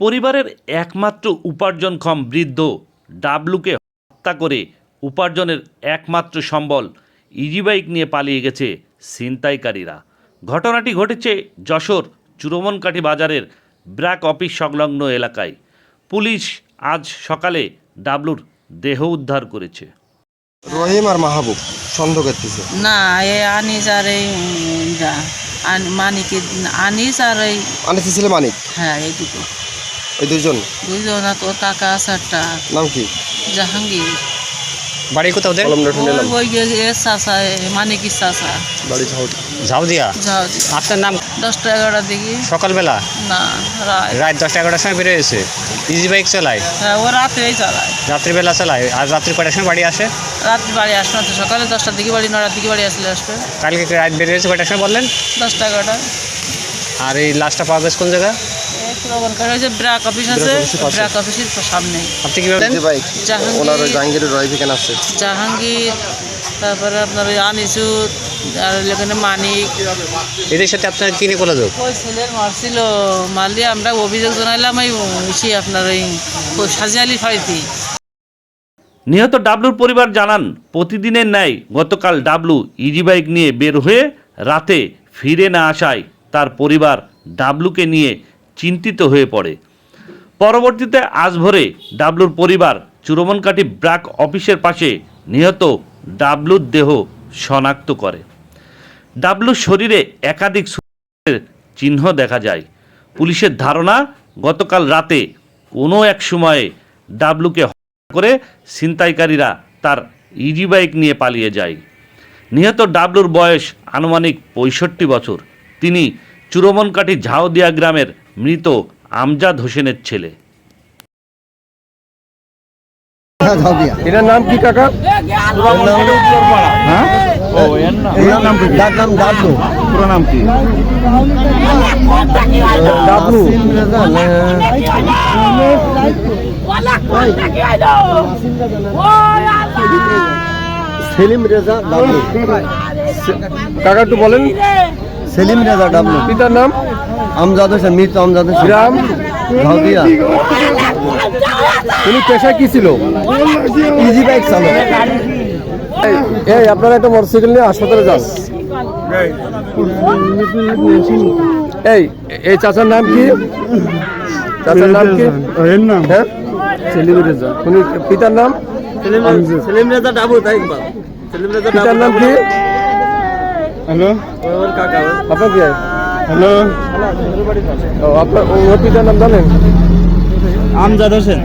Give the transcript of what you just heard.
পরিবারের একমাত্র উপার্জনক্ষম বৃদ্ধ ডাবলুকে হত্যা করে উপার্জনের একমাত্র সম্বল ইজিবাইক নিয়ে পালিয়ে গেছে ছিনতাইকারীরা। ঘটনাটি ঘটেছে যশোর চুরমনকাঠি বাজারের ব্র্যাক অফিস সংলগ্ন এলাকায়। পুলিশ আজ সকালে ডাবলুর দেহ উদ্ধার করেছে। রহিম আর মাহবুব সন্দেহ করতেছে না এ আনিস আর এই যা আন- মানিকের আনিস আর এই আনিস ছিল মানিক? হ্যাঁ এই দুটো। ওই দুজন দুইজন আর তোর কাকা আছে একটা নাম কি? জাহাঙ্গীর। বাড়ি কোথাও ওদের? ওই চাষা মানিকের চাষা বাড়ি ঝাউ ঝাউদিয়া? আপনার নাম? দশটা এগারোটার দিকে। সকালবেলা? না রাত। রাত দশটা এগারোটার সময় বেরিয়ে এসে? ইজি বাইক চালায়? হ্যাঁ ও রাত্রেই চালায়। রাত্রিবেলা চালায়? আর রাত্রি কটার সময় বাড়ি আসে? রাত্রি বাড়ি আসবে না তো সকালে দশটার দিকে বাড়ি নটার দিকে বাড়ি আসলে আসবে। কালকে রাত বেরিয়েছে কটার সময় বললেন? দশটা এগারোটা। আর এই লাশটা পাওয়া গেছে কোন জায়গা? এই যে ব্র্যাক অফিস আছে ব্র্যাক অফিসের সামনে। আপনি কি বলেন বাইক ওনার জাহাঙ্গীরের রয়েছে কেন আসছে জাহাঙ্গীর তারপরে আপনার ওই আনিসুর আর এখানে মানিক। এদের সাথে আপনার কিনে কোলা যোগ? ওই ছেলের মারছিল। মারলে আমরা অভিযোগ জানাইলাম এই আপনার ওই সাজিয়ালি ফাড়িতে নিহত ডাবলুর পরিবার জানান প্রতিদিনের ন্যায় গতকাল ডাবলু ইজি বাইক নিয়ে বের হয়ে রাতে ফিরে না আসায় তার পরিবার ডাবলুকে নিয়ে চিন্তিত হয়ে পড়ে। পরবর্তীতে আজ ভোরে ডাবলুর পরিবার চুরমনকাঠি ব্র্যাক অফিসের পাশে নিহত ডাবলুর দেহ শনাক্ত করে। ডাবলুর শরীরে একাধিক চিহ্ন দেখা যায়। পুলিশের ধারণা, গতকাল রাতে কোনো এক সময়ে ডাবলুকে করে ছিনতাইকারীরা তার ইজি বাইক নিয়ে পালিয়ে যায়। নিহত ডাবলুর বয়স আনুমানিক পঁয়ষট্টি বছর। তিনি চুরমনকাঠি ঝাউদিয়া গ্রামের মৃত আমজাদ হোসেনের ছেলে। এটার নাম কি কাকা? হ্যাঁ? পুরো নাম কি? ডাবলু। সেলিম রেজা ডাবলু। কাকা একটু বলেন। সেলিম রেজা ডাবলু পিতার নাম? আমজাদ হোসেন মৃত আমজাদ হোসেন। গ্রাম? ঝাউদিয়া তুমি পেশায় কি ছিল? ইজি বাইক চালক। এই- আপনারা একটা মোটরসাইকেল নিয়ে হাসপাতালে যান। এই এই চাচার নাম কি? চাচার নাম কি? এর নাম? হ্যাঁ? সেলিম রেজা। উনি পিতার নাম? সেলিম রেজা ডাবু তাই সেলিম রেজা পিতার নাম কি? হ্যালো? আপনার কি? হয়? হ্যালো? ও আপনার ওর পিতার নাম জানেন? আমজাদ হোসেন।